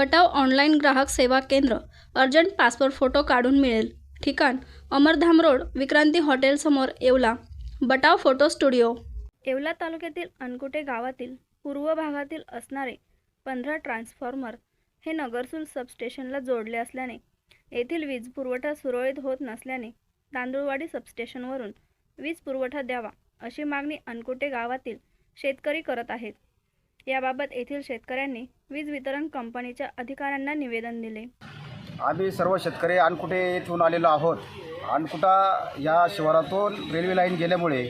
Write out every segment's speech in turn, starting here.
बटाव online ग्राहक सेवा केंद्र अर्जंट पासपोर्ट फोटो काढून मिळेल. ठिकाण अमरधाम रोड विक्रांती हॉटेलसमोर Yeola. Batav photo studio. Yeola तालुक्यातील अनकुटे गावातील पूर्व भागातील असणारे पंधरा ट्रान्सफॉर्मर हे नगरसूल सबस्टेशनला जोडले असल्याने येथील वीज पुरवठा सुरळीत होत नसल्याने तांदूळवाडी सबस्टेशनवरून वीज पुरवठा द्यावा अशी मागणी अनकुटे गावातील शेतकरी करत आहेत. याबाबत येथील शेतकऱ्यांनी वीज वितरण कंपनीच्या अधिकाऱ्यांना निवेदन दिले. आम्ही सर्व शेतकरी अनकुटे येथून आलेलो आहोत. अनकुटा या शिवारातून रेल्वे लाईन गेल्यामुळे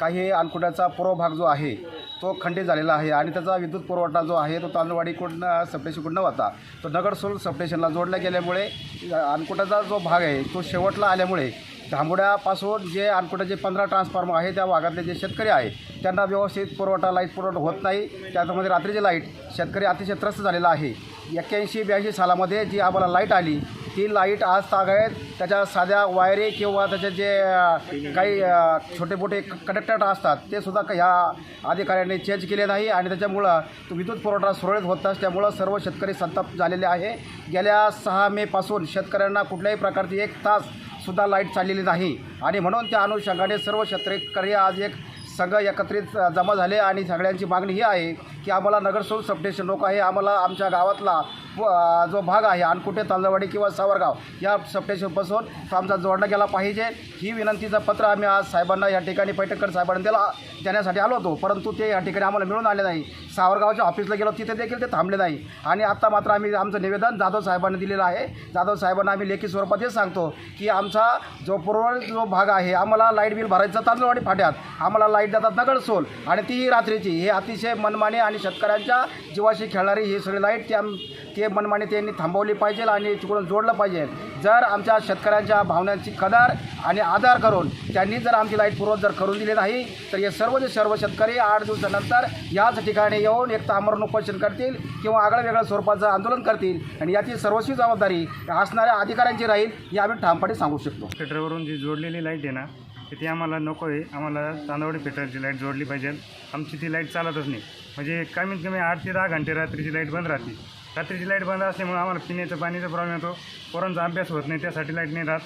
काही अनकुटाचा पूर्व भाग जो आहे तो खंडित झालेला आहे आणि त्याचा विद्युत पुरवठा जो आहे तो तांदूळवाडीकडून सबस्टेशनकडून होता तो नगरसूल सबस्टेशनला जोडला गेल्यामुळे अनकुटाचा जो भाग आहे तो शेवटला आल्यामुळे धांबुड्यापासून जे अनकुटाचे पंधरा ट्रान्सफॉर्मर आहे त्या भागातले जे शेतकरी आहे त्यांना व्यवस्थित पुरवठा लाइट पुरवठा होत नाही. त्याच्यामध्ये रात्रीची लाइट शेतकरी अतिशय त्रस्त झालेला आहे. एक्क्याऐंशी ब्याऐंशी सालामध्ये जी आम्हाला लाइट आली ती लाइट आज तागायत त्याच्या साध्या वायरी किंवा त्याचे जे काही छोटे मोठे कनेक्टर असतात ते सुद्धा ह्या अधिकाऱ्यांनी चेंज केले नाही आणि त्याच्यामुळं तो विद्युत पुरवठा सुरळीत होत नसल्यामुळं सर्व शेतकरी संतप झालेले आहे. गेल्या सहा मेपासून शेतकऱ्यांना कुठल्याही प्रकारची एक तास सुद्धा लाइट चाललेली नाही. आणि म्हणून त्या अनुषंगाने सर्व शेतकरी आज एक संघ एकत्रित जमा झाले आणि सगळ्यांची मागणी ही आहे की आम्हाला नगरसूल सबस्टेशन लोक आहे आम्हाला आमच्या गावातला व, जो भाग आहे अनकुटे तांदळवाडी किंवा सावरगाव या सबस्टेशनपासून तो आमचा जोडला गेला पाहिजे. ही विनंतीचं पत्र आम्ही आज साहेबांना या ठिकाणी पैठणकर साहेबांना दिला देण्यासाठी आलो होतो. परंतु ते या ठिकाणी आम्हाला मिळून आले नाही. सावरगावच्या ऑफिसला गेलो तिथे देखील ते थांबले नाही. आणि आत्ता मात्र आम्ही आमचं निवेदन जाधव साहेबांना दिलेलं आहे. जाधव साहेबांना आम्ही लेखी स्वरूपात हे सांगतो की आमचा जो पूर्व जो भाग आहे आम्हाला लाइट बिल भरायचं तांदळवाडी फाट्यात. आम्हाला लाइट देतात नगरसोल. आणि तीही रात्रीची. हे अतिशय मनमानी आणि शेतकऱ्यांच्या जीवाशी खेळणारी ही सगळी लाइट त्या ते मनमानी त्यांनी थांबवली पाहिजे आणि तिकडून जोडलं पाहिजे. जर आमच्या शेतकऱ्यांच्या भावनांची कदर आणि आदर करून त्यांनी जर आमची लाइट पुरवत जर करून दिली नाही तर हे सर्व जे सर्व शेतकरी आठ दिवसानंतर याच ठिकाणी येऊन एक तर आमरण उपोषण करतील किंवा आगळं वेगळ्या स्वरूपाचं आंदोलन करतील आणि याची सर्वस्वी जबाबदारी असणाऱ्या अधिकाऱ्यांची राहील हे आम्ही ठामपणे सांगू शकतो. फिटरवरून जी जोडलेली लाइट आहे ना तिथे ती आम्हाला नको आहे. आम्हाला तांदवडी फिटरची लाइट जोडली पाहिजे. आमची ती लाइट चालतच नाही. म्हणजे कमीत कमी आठ ते दहा घंटे रात्रीची लाइट बंद राहते. रात्रीची लाइट बंद असल्यामुळे आम्हाला पिण्याचं पाणीचा प्रॉब्लेम येतो. पोरांचा अभ्यास होत नाही त्यासाठी लाइट नाही राहत.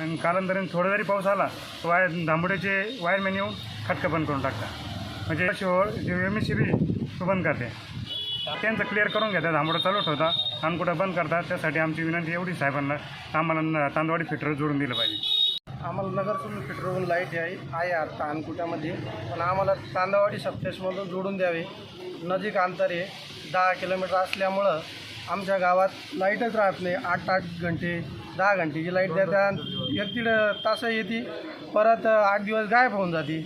आणि कालांतराने थोडा जरी पाऊस आला तर वायर धांबोड्याचे वायरमॅन येऊन खटकं बंद करून टाकतात. म्हणजे शिवाय जे एम एस सी बी तो बंद करते. त्यांचं क्लिअर करून घेतात धांबोडा चालू ठेवता आणि कुठं बंद करतात त्यासाठी आमची विनंती एवढी साहेबांना आम्हाला न- तांदवाडी फिटर जोडून दिलं पाहिजे. आम्हाला नगरसून पेट्रोल लाइट आहे आहे आता अनकुटामध्ये पण आम्हाला तांदवाडी सप्टेशमधून जोडून द्यावे. नजीक अंतर आहे. दहा किलोमीटर असल्यामुळं आमच्या गावात लाईटच राहत नाही. आठ आठ घंटे दहा घंटेची लाइट देतात. एक दीड तास येते. परत आठ दिवस गायब होऊन जाते.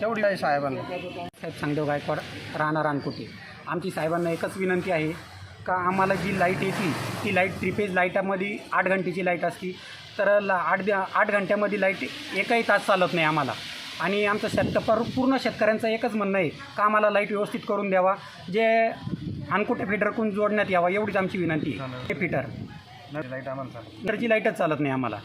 तेवढी आहे साहेबांना. साहेब सांगदेव गायकवाड राहणार अनकुटे आमची साहेबांना एकच विनंती आहे का आम्हाला जी लाइट येते ती लाइट थ्रीपेज लाईटामध्ये आठ घंटेची लाइट असती. तर ला आठ द्या आठ घंट्यामध्ये लाइट एकही तास चालत नाही आम्हाला. आणि आमचं शेत पर पूर्ण शेतकऱ्यांचं एकच म्हणणं आहे का आम्हाला लाइट व्यवस्थित करून द्यावा. जे अनकुटे फिटरकडून जोडण्यात यावा एवढीच आमची विनंती आहे. हे फिटर. लाइट आम्हाला लाईटच चालत नाही आम्हाला.